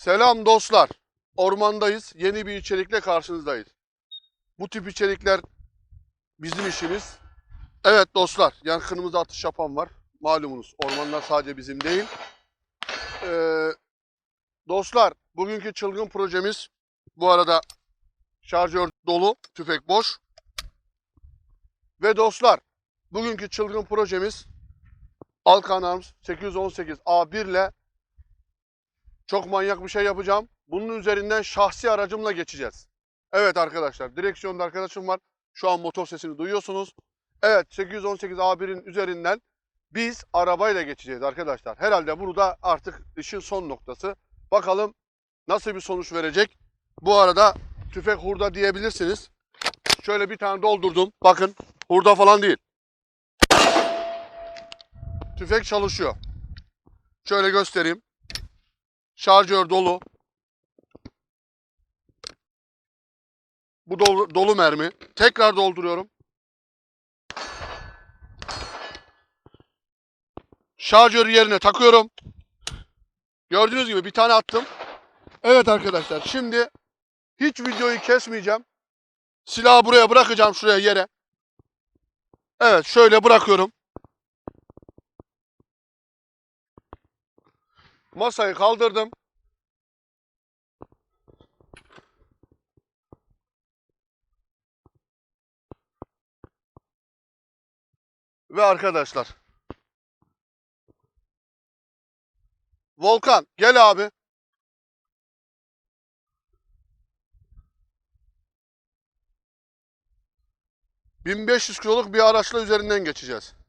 Selam dostlar. Ormandayız. Yeni bir içerikle karşınızdayız. Bu tip içerikler bizim işimiz. Evet dostlar, yakınımızda atış yapan var. Malumunuz ormanlar sadece bizim değil. Ee, dostlar, bugünkü çılgın projemiz bu arada şarjör dolu, tüfek boş. Ve dostlar, bugünkü çılgın projemiz Alkan Arms 818 A1 ile çok manyak bir şey yapacağım. Bunun üzerinden şahsi aracımla geçeceğiz. Evet arkadaşlar, direksiyonda arkadaşım var. Şu an motor sesini duyuyorsunuz. Evet, 818 A1'in üzerinden biz arabayla geçeceğiz arkadaşlar. Herhalde burada artık işin son noktası. Bakalım nasıl bir sonuç verecek. Bu arada tüfek hurda diyebilirsiniz. Şöyle bir tane doldurdum. Bakın hurda falan değil. Tüfek çalışıyor. Şöyle göstereyim. Şarjör dolu. Bu dolu, dolu mermi. Tekrar dolduruyorum. Şarjörü yerine takıyorum. Gördüğünüz gibi bir tane attım. Evet arkadaşlar şimdi hiç videoyu kesmeyeceğim. Silahı buraya bırakacağım şuraya yere. Evet şöyle bırakıyorum. Masayı kaldırdım. Ve arkadaşlar. Volkan gel abi. ...1500 kiloluk bir araçla üzerinden geçeceğiz.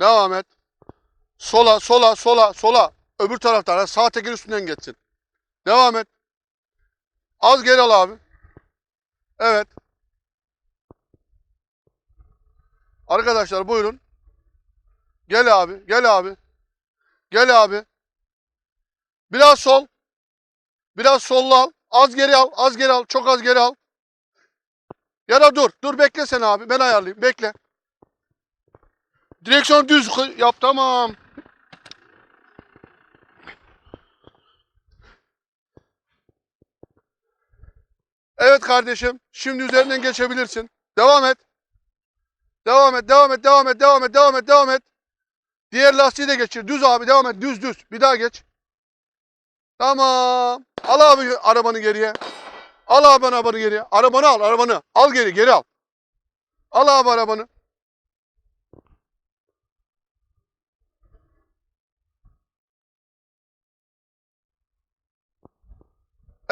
Devam et. Sola, sola, sola, sola. Öbür taraftan, sağ teker üstünden geçsin. Devam et. Az geri al abi. Evet. Arkadaşlar buyurun. Gel abi, gel abi. Gel abi. Biraz sol. Biraz solla al. Az geri al, az geri al. Çok az geri al. Ya da dur. Dur bekle sen abi. Ben ayarlayayım. Bekle. Direksiyon düz yap tamam. Evet kardeşim. Şimdi üzerinden geçebilirsin. Devam et. Devam et, devam et, devam et, devam et, devam et, devam et. Diğer lastiği de geçir. Düz abi, devam et. Düz, düz. Bir daha geç. Tamam. Al abi arabanı geriye. Al abi arabanı geriye. Arabanı al, arabanı. Al geri, geri al. Al abi arabanı.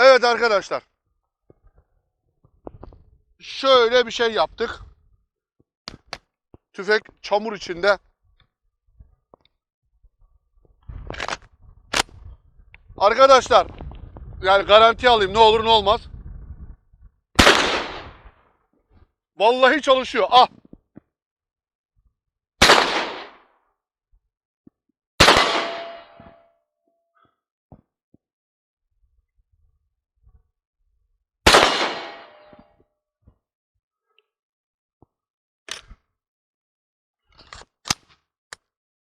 Evet arkadaşlar. Şöyle bir şey yaptık. Tüfek çamur içinde. Arkadaşlar yani garanti alayım ne olur ne olmaz. Vallahi çalışıyor. Ah.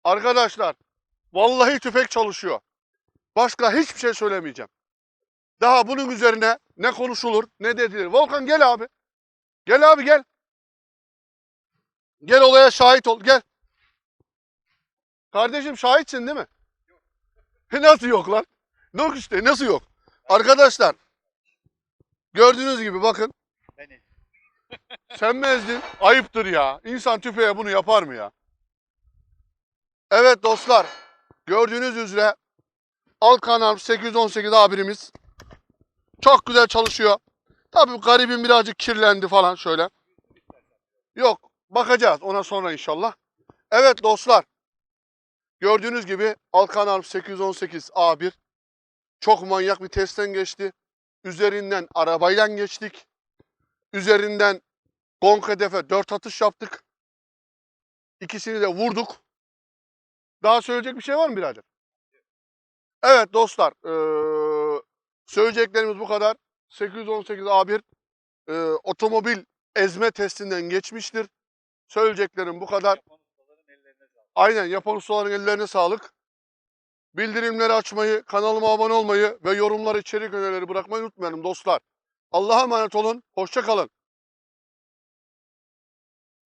Arkadaşlar vallahi tüfek çalışıyor. Başka hiçbir şey söylemeyeceğim. Daha bunun üzerine ne konuşulur ne dedilir. Volkan gel abi. Gel abi gel. Gel olaya şahit ol gel. Kardeşim şahitsin değil mi? Nasıl yok lan? Yok işte nasıl yok? Arkadaşlar gördüğünüz gibi bakın. Beni. Sen mi ezdin? Ayıptır ya. İnsan tüfeğe bunu yapar mı ya? Evet dostlar. Gördüğünüz üzere Alkanam 818 abimiz çok güzel çalışıyor. Tabii garibim birazcık kirlendi falan şöyle. Yok bakacağız ona sonra inşallah. Evet dostlar. Gördüğünüz gibi Alkanam 818 A1 çok manyak bir testten geçti. Üzerinden arabayla geçtik. Üzerinden Gonk hedefe 4 atış yaptık. İkisini de vurduk. Daha söyleyecek bir şey var mı birader? Evet dostlar. eee, söyleyeceklerimiz bu kadar. 818 A1 eee, otomobil ezme testinden geçmiştir. Söyleyeceklerim bu kadar. Aynen yapan ustaların ellerine sağlık. Bildirimleri açmayı, kanalıma abone olmayı ve yorumlar içerik önerileri bırakmayı unutmayalım dostlar. Allah'a emanet olun. Hoşça kalın.